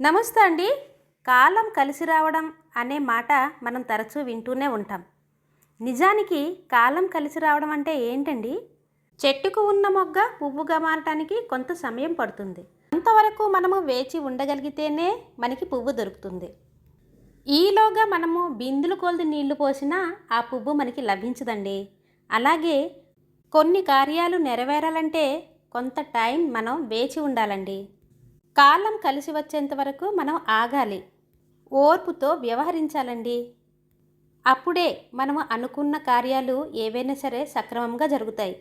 నమస్తే అండి. కాలం కలిసి రావడం అనే మాట మనం తరచూ వింటూనే ఉంటాం. నిజానికి కాలం కలిసి రావడం అంటే ఏంటండి? చెట్టుకు ఉన్న మొగ్గ పువ్వుగా మారటానికి కొంత సమయం పడుతుంది. అంతవరకు మనము వేచి ఉండగలిగితేనే మనకి పువ్వు దొరుకుతుంది. ఈలోగా మనము బిందులు కొలది నీళ్ళు పోసినా ఆ పువ్వు మనకి లభించదండి. అలాగే కొన్ని కార్యాలు నెరవేరాలంటే కొంత టైం మనం వేచి ఉండాలండి. కాలం కలిసి వచ్చేంత వరకు మనం ఆగాలి. ఓర్పుతో వ్యవహరించాలండి. అప్పుడే మనము అనుకున్న కార్యాలు ఏవైనా సరే సక్రమంగా జరుగుతాయి.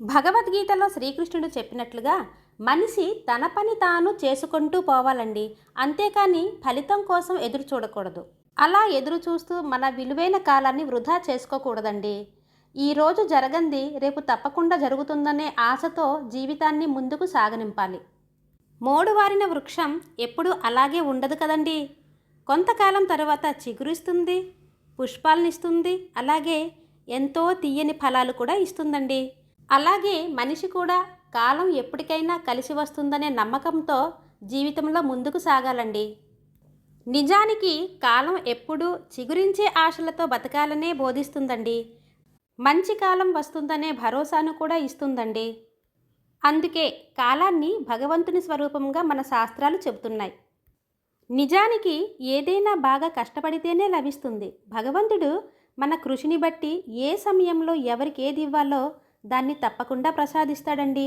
భగవద్గీతలో శ్రీకృష్ణుడు చెప్పినట్లుగా మనిషి తన పని తాను చేసుకుంటూ పోవాలండి. అంతేకాని ఫలితం కోసం ఎదురు చూడకూడదు. అలా ఎదురు చూస్తూ మన విలువైన కాలాన్ని వృధా చేసుకోకూడదండి. ఈరోజు జరగంది రేపు తప్పకుండా జరుగుతుందనే ఆశతో జీవితాన్ని ముందుకు సాగనింపాలి. మోడువారిన వృక్షం ఎప్పుడూ అలాగే ఉండదు కదండి. కొంతకాలం తర్వాత చిగురిస్తుంది పుష్పాలనిస్తుంది అలాగే ఎంతో తీయని ఫలాలు కూడా ఇస్తుందండి. అలాగే మనిషి కూడా కాలం ఎప్పటికైనా కలిసి వస్తుందనే నమ్మకంతో జీవితంలో ముందుకు సాగాలండి. నిజానికి కాలం ఎప్పుడూ చిగురించే ఆశలతో బతకాలనే బోధిస్తుందండి. మంచి కాలం వస్తుందనే భరోసాను కూడా ఇస్తుందండి. అందుకే కాలాన్ని భగవంతుని స్వరూపంగా మన శాస్త్రాలు చెబుతున్నాయి. నిజానికి ఏదైనా బాగా కష్టపడితేనే లభిస్తుంది. భగవంతుడు మన కృషిని బట్టి ఏ సమయంలో ఎవరికి ఏది ఇవ్వాలో దాన్ని తప్పకుండా ప్రసాదిస్తాడండి.